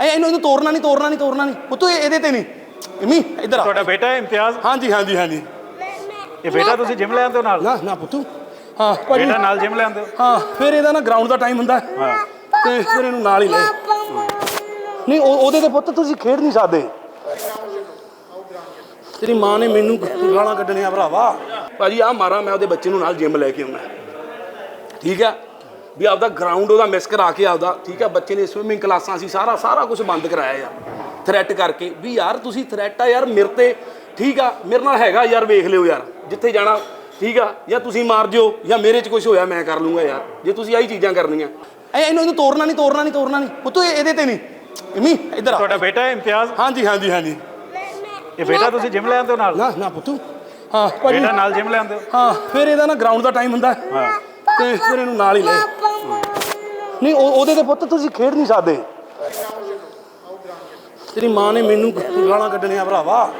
ਐ ਇਹਨੂੰ ਇਹਨੂੰ ਤੋੜਨਾ ਨਹੀਂ ਤੋੜਨਾ ਨਹੀਂ ਤੋੜਨਾ ਨਹੀਂ ਪੁੱਤੂ ਇਹ- ਇਹਦੇ ਤੇ ਨਹੀਂ ਇਮੀ ਇੱਧਰ ਆ। ਤੁਹਾਡਾ ਬੇਟਾ ਹੈ ਇਮਤਿਆਜ਼? ਹਾਂਜੀ ਹਾਂਜੀ ਹਾਂਜੀ। ਇਹ ਬੇਟਾ ਤੁਸੀਂ ਜਿਮ ਲੈ ਆਉਂਦੇ ਹੋ ਨਾਲ? ਨਾ ਨਾ ਪੁੱਤੂ। ਹਾਂ ਭਾਜੀ। ਬੇਟਾ ਨਾਲ ਜਿਮ ਲੈ ਆਉਂਦੇ ਹੋ? ਹਾਂ ਫਿਰ ਇਹਦਾ ਨਾ ਗਰਾਊਂਡ ਦਾ ਟਾਈਮ ਹੁੰਦਾ। ਹੈ। ਹਾਂ ਤੇ ਫਿਰ ਇਹਨੂੰ ਨਾਲ ਹੀ ਲੈ। ਨਹੀਂ ਉਹ- ਉਹਦੇ ਤੇ ਪੁੱਤ ਤੁਸੀਂ ਖੇਡ ਨਹੀਂ ਸਕਦੇ। ਤੇਰੀ ਮਾਂ ਨੇ ਮੈਨੂੰ ਗਾਲਾਂ ਕੱਢਣੀਆਂ ਭਰਾਵਾ। ਭਾਜੀ ਆ ਮਾਰਾ ਮੈਂ ਉਹਦੇ ਬੱਚੇ ਨੂੰ ਨਾਲ ਜਿਮ ਲੈ ਕੇ ਆਉਣਾ। ਠੀਕ ਆ? ਵੀ ਆਪਦਾ ਗਰਾਊਂਡ ਉਹਦਾ ਮਿਸ ਕਰਾ ਕੇ ਆਪਦਾ ਠੀਕ ਆ ਬੱਚੇ ਨੇ ਸਵਿਮਿੰਗ ਕਲਾਸਾਂ ਸੀ ਸਾਰਾ ਸਾਰਾ ਕੁਝ ਬੰਦ ਕਰਾਇਆ ਯਾਰ ਥ੍ਰੈਟ ਕਰਕੇ ਵੀ ਯਾਰ ਤੁਸੀਂ ਥ੍ਰੈਟ ਆ ਯਾਰ ਮੇਰੇ ਤੇ ਠੀਕ ਆ ਮੇਰੇ ਨਾਲ ਹੈਗਾ ਯਾਰ ਵੇਖ ਲਿਓ ਯਾਰ ਜਿੱਥੇ ਜਾਣਾ ਠੀਕ ਆ ਜਾਂ ਤੁਸੀਂ ਮਾਰ ਜਿਓ ਜਾਂ ਮੇਰੇ 'ਚ ਕੁਝ ਹੋਇਆ ਮੈਂ ਕਰ ਲੂੰਗਾ ਯਾਰ ਜੇ ਤੁਸੀਂ ਆਹੀ ਚੀਜ਼ਾਂ ਕਰਨੀਆਂ। ਐ ਇਹਨੂੰ ਇਹਨੂੰ ਤੋੜਨਾ ਨਹੀਂ ਤੋੜਨਾ ਨਹੀਂ ਤੋੜਨਾ ਨਹੀਂ। ਪੁੱਤੂ ਇਹ- ਇਹਦੇ ਤੇ ਨਹੀਂ। ਇਮੀ ਇੱਧਰ ਆ। ਤੁਹਾਡਾ ਬੇਟਾ ਹੈ ਇਮਤਿਆਜ਼? ਹਾਂਜੀ ਹਾਂਜੀ ਹਾਂਜੀ। ਇਹ ਬੇਟਾ ਤੁਸੀਂ ਜਿਮ ਲੈ ਆਉਂਦੇ ਹੋ ਨਾਲ? ਨਾ ਨਾ ਪੁੱਤੂ। ਹਾਂ ਭਾਜੀ। ਬੇਟਾ ਨਾਲ ਜਿਮ ਲੈ ਆਉਂਦੇ ਹੋ? ਹਾਂ ਫਿਰ ਇਹਦਾ ਨਾ ਗਰਾਊਂਡ ਦਾ ਟਾਈਮ ਹੁੰਦਾ। ਹੈ। ਹਾਂ ਤੇ ਫਿਰ ਇਹਨੂੰ ਨਾਲ ਹੀ ਲੈ ਨਹੀਂ, ਉਹ- ਉਹਦੇ ਤੇ ਪੁੱਤ ਤੁਸੀਂ ਖੇਡ ਨਹੀਂ ਸਕਦੇ। ਤੇਰੀ ਮਾਂ ਨੇ ਮੈਨੂੰ ਗਾਲਾਂ ਕੱਢਣੀਆਂ ਭਰਾਵਾ।